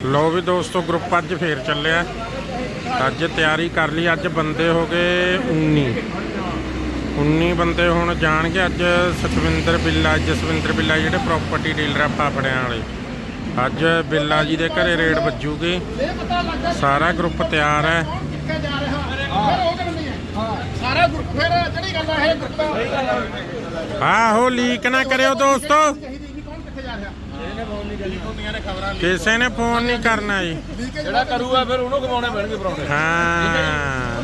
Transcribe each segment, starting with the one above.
ਲੋ ਵੀ ਦੋਸਤੋ ਗਰੁੱਪ ਅੱਜ ਫੇਰ ਚੱਲਿਆ। ਅੱਜ ਤਿਆਰੀ ਕਰ ਲਈ ਅੱਜ ਬੰਦੇ ਹੋ ਗਏ 19 19 ਬੰਦੇ ਹੁਣ ਜਾਣਗੇ ਅੱਜ ਸਤਵਿੰਦਰ ਬਿੱਲਾ ਜਸਵਿੰਦਰ ਬਿੱਲਾ ਜਿਹੜੇ ਪ੍ਰਾਪਰਟੀ ਡੀਲਰ ਆ ਫਾਫੜਿਆਂ ਵਾਲੇ। ਅੱਜ ਬਿੱਲਾ ਜੀ ਦੇ ਘਰੇ ਰੇਡ ਵੱਜੂਗੀ। ਸਾਰਾ ਗਰੁੱਪ ਤਿਆਰ ਹੈ। ਸਾਰਾ ਗਰੁੱਪ ਫਿਰ ਜਿਹੜੀ ਗੱਲ ਹੈ ਇਹ ਗਰੁੱਪ ਆਹੋ ਲੀਕ ਨਾ ਕਰਿਓ ਦੋਸਤੋ ਚਾਹੀਦੀ ਜੀ ਕੌਣ ਕਿੱਥੇ ਜਾ ਰਿਹਾ ਇਹਨੇ ਫੋਨ ਨੇ ਖਬਰਾਂ ਕਿਸੇ ਨੇ ਫੋਨ ਨਹੀਂ ਕਰਨਾ ਜੀ। ਜਿਹੜਾ ਕਰੂਗਾ ਫਿਰ ਉਹਨੂੰ ਕਮਾਉਣੇ ਪੈਣਗੇ ਪਰੌਂਠੇ। ਹਾਂ।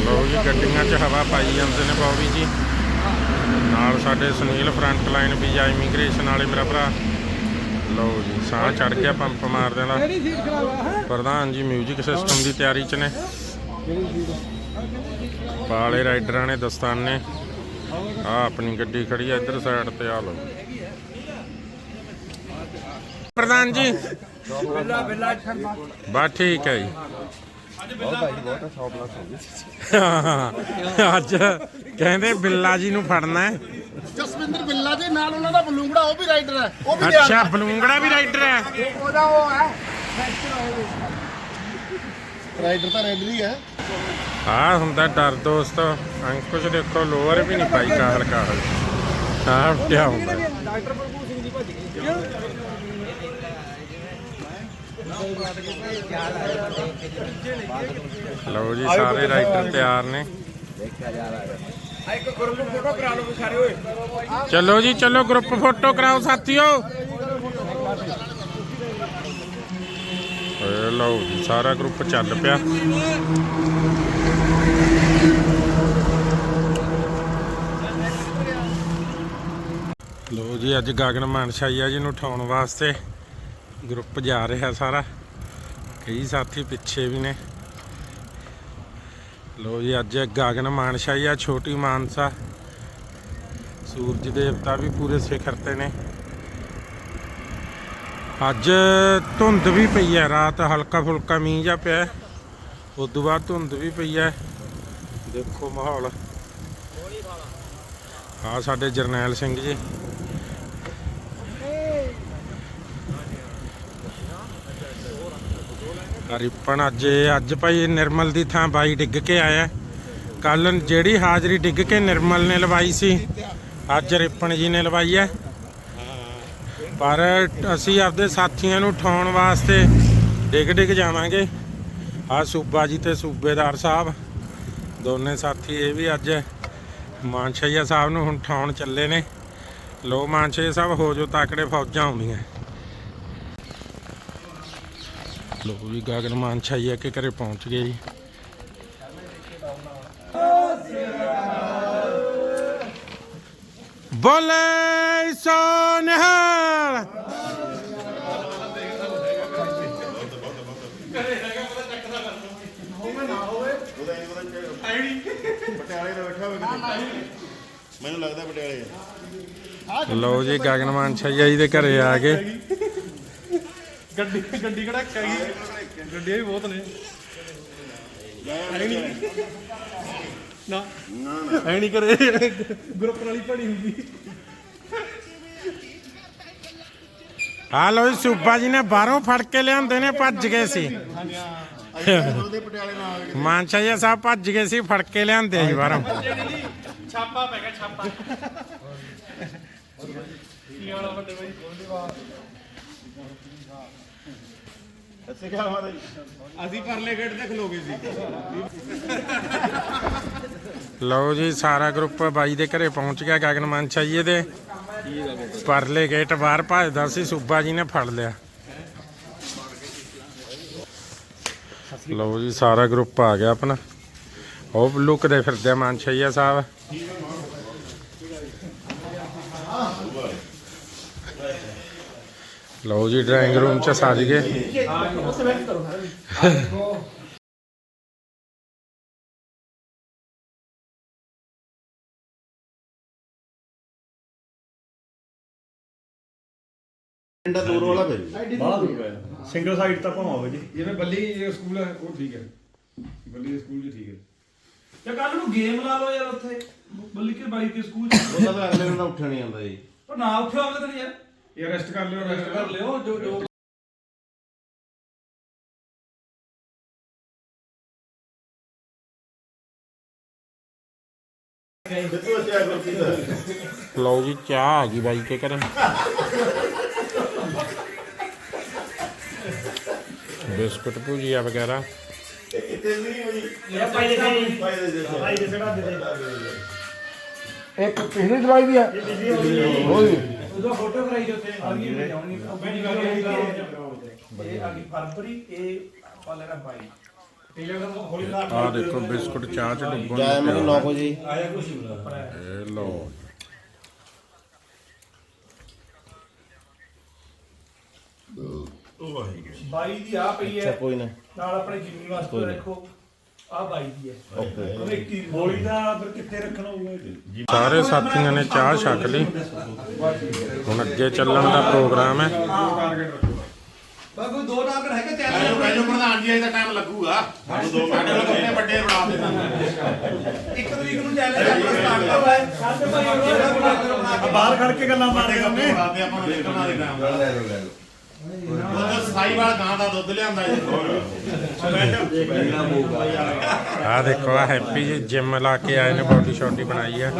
ਲੋ ਜੀ। ਗੱਡੀਆਂ 'ਚ ਹਵਾ ਪਾਈ ਜਾਂਦੇ ਨੇ ਬੌਬੀ ਜੀ। ਨਾਲ ਸਾਡੇ ਸੁਨੀਲ ਫਰੰਟ ਲਾਈਨ ਵੀ ਆ ਇਮੀਗ੍ਰੇਸ਼ਨ ਵਾਲੇ ਮੇਰਾ ਭਰਾ। ਲਓ ਜੀ ਸਾਹ ਚੜ ਗਿਆ ਪੰਪ ਮਾਰ ਦੇਣਾ ਪ੍ਰਧਾਨ ਜੀ 뮤직 ਸਿਸਟਮ ਦੀ ਤਿਆਰੀ 'ਚ ਨੇ। ਪਾਲੇ ਰਾਈਡਰਾਂ ਨੇ ਦਸਤਾਨੇ। ਆ ਆਪਣੀ ਗੱਡੀ ਖੜੀ ਆ ਇੱਧਰ ਸਾਈਡ ਤੇ ਆ ਲਓ। ਪ੍ਰਧਾਨ ਜੀ। ਬਸ ਠੀਕ ਹੈ ਜੀ। ਅੱਜ ਕਹਿੰਦੇ ਬਿੱਲਾ ਜੀ ਨੂੰ ਫੜਨਾ ਹੈ। ਜਸਵਿੰਦਰ ਬਿੱਲਾ ਜੀ ਨਾਲ ਉਹਨਾਂ ਦਾ ਬਲੂੰਗੜਾ ਉਹ ਵੀ ਰਾਈਡਰ ਹੈ। ਉਹ ਵੀ ਅੱਛਾ ਬਲੂੰਗੜਾ ਵੀ ਰਾਈਡਰ ਹੈ। ਉਹਦਾ ਉਹ ਹੈ। ਰਾਈਡਰ ਤਾਂ ਰਾਈਡਰ ਹੀ ਹੈ। ਆ ਹੁੰਦਾ ਡਰ ਦੋਸਤ ਅੰਕੁਸ਼ ਦੇਖੋ ਲੋਅਰ ਵੀ ਨਹੀਂ ਪਾਈ ਕਾਹਲ ਕਾਹਲ ਆ ਉੱਟਿਆ ਹੁੰਦਾ ਲਓ ਜੀ, ਸਾਰੇ ਰਾਈਟਰ ਤਿਆਰ ਨੇ। ਚਲੋ ਜੀ, ਚਲੋ ਗਰੁੱਪ ਫੋਟੋ ਕਰਾਓ ਸਾਥੀਓ। ਇਹ ਲਓ ਜੀ, ਸਾਰਾ ਗਰੁੱਪ ਚੱਲ ਪਿਆ। ਲੋ ਜੀ, ਅੱਜ ਗਗਨ ਮਾਨਸ਼ਾਈਆ ਜੀ ਨੂੰ ਉਠਾਉਣ ਵਾਸਤੇ। ਗਰੁੱਪ ਜਾ ਰਿਹਾ ਸਾਰਾ। ਕਈ ਸਾਥੀ ਪਿੱਛੇ ਵੀ ਨੇ। ਲੋ ਜੀ, ਅੱਜ ਗਾਗਨ ਗਗਨ ਆ, ਛੋਟੀ ਮਾਨਸਾ। ਸੂਰਜ ਦੇਵਤਾ ਵੀ ਪੂਰੇ ਸਿਖਰ ਤੇ ਨੇ। ਅੱਜ ਧੁੰਦ ਵੀ ਪਈ ਹੈ ਰਾਤ ਹਲਕਾ ਫੁਲਕਾ ਮੀਂਹ ਜਾ ਪਿਆ। ਉਸ ਤੋਂ ਬਾਅਦ ਧੁੰਦ ਵੀ ਪਈ ਹੈ ਦੇਖੋ ਮਾਹੌਲ। ਆ ਸਾਡੇ ਜਰਨੈਲ ਸਿੰਘ ਜੀ। ਰਿਪਣ ਅੱਜ ਅੱਜ ਭਾਈ ਨਿਰਮਲ ਦੀ ਥਾਂ ਬਾਈ ਡਿੱਗ ਕੇ ਆਇਆ। ਕੱਲ ਜਿਹੜੀ ਹਾਜ਼ਰੀ ਡਿੱਗ ਕੇ ਨਿਰਮਲ ਨੇ ਲਵਾਈ ਸੀ, ਅੱਜ ਰਿਪਨ ਜੀ ਨੇ ਲਵਾਈ ਹੈ। ਪਰ ਅਸੀਂ ਆਪਦੇ ਸਾਥੀਆਂ ਨੂੰ ਠਾਉਣ ਵਾਸਤੇ ਡਿੱਗ ਡਿੱਗ ਜਾਵਾਂਗੇ। ਆ ਸੂਬਾ ਜੀ ਤੇ ਸੂਬੇਦਾਰ ਸਾਹਿਬ, ਦੋਨੇ ਸਾਥੀ ਇਹ ਵੀ ਅੱਜ ਮਾਨਸ਼ਈਆ ਸਾਹਿਬ ਨੂੰ ਹੁਣ ਠਾਉਣ ਚੱਲੇ ਨੇ। ਲੋ ਮਾਨਸ਼ਈਆ ਸਾਹਿਬ, ਹੋ ਜੋ ਤਾਕੜੇ ਫੌਜਾਂ ਆਉਂਦੀਆਂ। ਲੋ ਵੀ ਗਗਨ ਮਾਨਸ਼ਈਆ ਕੇ ਘਰੇ ਪਹੁੰਚ ਗਏ ਜੀ। ਬੋਲੇ ਸੋ ਨਿਹਾਲ ਪਟਿਆਲੇ ਦਾ ਬੈਠਾ ਮੈਨੂੰ ਲੱਗਦਾ ਪਟਿਆਲੇ ਆ। ਲਓ ਜੀ ਗਗਨ ਮਾਨਸ਼ਈਆ ਜੀ ਦੇ ਘਰੇ ਆ ਗਏ ਗੱਡੀ ਗੱਡੀ ਕਿਹੜਾ ਹੈਗੀ? ਗੱਡੀਆਂ ਵੀ ਬਹੁਤ ਨੇ। ਹੈ ਨਹੀਂ ਨਾ। ਹੈ ਨਹੀਂ ਕਰੇ ਗਰੁੱਪ ਵਾਲੀ ਪੜੀ ਹੁੰਦੀ। ਆ ਲਓ ਜੀ ਸੂਬਾ ਜੀ ਨੇ ਬਾਹਰੋਂ ਫੜ ਕੇ ਲਿਆਂਦੇ ਨੇ ਭੱਜ ਗਏ ਸੀ। ਉਹਦੇ ਪਟਿਆਲੇ ਨਾਲ ਆ ਗਏ ਮਾਨਸ਼ਈਆ ਸਾਹਿਬ ਭੱਜ ਗਏ ਸੀ ਫੜ ਕੇ ਲਿਆਂਦੇ ਸੀ ਬਾਹਰੋਂ। ਛਾਪਾ ਪੈ ਗਿਆ ਛਾਪਾ। ਕੀ ਵਾਲਾ ਵੱਡੇ ਬਾਈ? ਅੱਛੇ ਕਿਹਾ ਮਾਤਾ ਜੀ। ਅਸੀਂ ਪਰਲੇ ਗੇਟ ਤੇ ਖਲੋ ਗਏ ਸੀ। ਲਓ ਜੀ, ਸਾਰਾ ਗਰੁੱਪ ਬਾਈ ਦੇ ਘਰੇ ਪਹੁੰਚ ਗਿਆ, ਗਗਨ ਮਾਨਸ਼ਈਏ ਦੇ ਪਰਲੇ ਗੇਟ ਬਾਹਰ ਭੱਜਦਾ ਸੀ, ਸੂਬਾ ਜੀ ਨੇ ਫੜ ਲਿਆ। ਲਓ ਜੀ, ਸਾਰਾ ਗਰੁੱਪ ਆ ਗਿਆ ਆਪਣਾ। ਉਹ ਲੁਕਦੇ ਫਿਰਦੇ ਆ ਮਾਨਸ਼ਈਆ ਸਾਹਿਬ। ਲਓ ਜੀ ਡਰਾਇੰਗ ਰੂਮ ਚ ਸੱਜ ਗਏ ਪਿੰਡਾ ਦੂਰ ਵਾਲਾ ਪੈ ਬਾਹਲਾ ਦੂਰ ਪਿਆ ਸਿੰਗਲ ਸਾਈਡ ਤਾਂ ਭਾਵਾਂ ਜੀ। ਜਿਵੇਂ ਬੱਲੀ ਜੇ ਸਕੂਲ ਹੈ ਉਹ ਠੀਕ ਹੈ। ਬੱਲੀ ਦੇ ਸਕੂਲ ਜੀ ਠੀਕ ਹੈ। ਜਾਂ ਕੱਲ ਨੂੰ ਗੇਮ ਲਾ ਲਓ ਯਾਰ ਉੱਥੇ। ਬੱਲੀ ਕੇ ਬਾਈ ਕੇ ਸਕੂਲ ਚ। ਉਹਦਾ ਤਾਂ ਅਗਲੇ ਦਿਨ ਉੱਠਣ ਨਹੀਂ ਆਉਂਦਾ ਜੀ। ਉਹ ਨਾ ਉੱਠਿਓ ਅਗਲੇ ਦਿਨ ਯਾਰ। ਇਹ ਅਰੈਸਟ ਕਰ ਲਿਓ ਅਰੈਸਟ ਕਰ ਲਿਓ ਜੋ ਜੋ ਲਓ ਜੀ ਚਾਹ ਆ ਗਈ ਬਾਈ ਕੇ ਕਰੇ ਬਿਸਕੁਟ ਭੁਜੀਆ ਵਗੈਰਾ। ਇੱਕ ਪਿਛਲੀ ਦਵਾਈ ਵੀ ਹੈ ਹੋਈ ਉਹਦਾ ਫੋਟੋ ਕਰਾਈ ਜੋ ਆ ਗਈ ਜਾਉਣੀ ਨਹੀਂ ਕਰ ਇਹ ਆ ਗਈ ਫਰਵਰੀ ਇਹ ਆਪਾਂ ਲੈਣਾ ਬਾਈ। ਤੇ ਜਿਹੜਾ ਹੌਲੀ ਨਾਲ ਆ ਦੇਖੋ ਬਿਸਕੁਟ ਚਾਹ ਚ ਡੁੱਬਣ ਜਾਇਆ ਮੈਨੂੰ 9 ਵਜੇ। ਆਇਆ ਕੁਛ ਬੁਲਾ ਇਹ ਲਓ। ਉਹ ਵਾਹਿਗੁਰੂ। ਬਾਈ ਦੀ ਆ ਪਈ ਅੱਛਾ ਹੈ। ਕੋਈ ਨਾ। ਨਾਲ ਆਪਣੇ ਜਿੰਮੀ ਵਾਸਤੇ ਰੱਖੋ। ਆ ਬਾਈ ਦੀ ਹੈ। ਓਕੇ। ਉਹਨੇ ਕੀ ਹੋਲੀ ਦਾ ਫਿਰ ਕਿੱਥੇ ਰੱਖਣਾ ਹੋਊਗਾ ਸਾਰੇ ਸਾਥੀਆਂ ਨੇ ਚਾਹ ਛਕ ਲਈ। ਹੁਣ ਅੱਗੇ ਚੱਲਣ ਦਾ ਪ੍ਰੋਗਰਾਮ ਹੈ। ਬਾਬੂ ਦੋ ਟਾਰਗੇਟ ਹੈਗੇ ਮੈਨੂੰ ਮੈਨੂੰ ਪ੍ਰਧਾਨ ਜੀ ਅਜੇ ਤਾਂ ਟਾਈਮ ਲੱਗੂਗਾ। ਸਾਨੂੰ ਦੋ ਸਾਡੇ ਲੋਕ ਆਪਣੇ ਵੱਡੇ ਬਣਾ ਦੇਣਾ ਇੱਕ ਤਰੀਕ ਨੂੰ ਚੈਲੰਜ ਆਪਣਾ ਸਟਾਰਟ ਕਰਵਾ ਹੈ ਸਾਡੇ ਭਾਈ ਉਹਦਾ ਬਾਹਰ ਖੜ ਕੇ ਗੱਲਾਂ ਬਣਾਦੇ ਆਪਾਂ ਨੂੰ ਨਿਕਲਣਾ ਦੇ ਟਾਈਮ ਲੈ ਲਓ ਲੈ ਲਓ। ਉਹ ਗਾਂ ਦਾ ਦੁੱਧ ਲਿਆਂਦਾ ਜੀ। ਆ ਦੇਖੋ ਆ ਹੈਪੀ ਜੀ ਜਿਮ ਲਾ ਕੇ ਆਏ ਨੇ, ਬੋਡੀ ਸ਼ੋਟੀ ਬਣਾਈ ਹੈ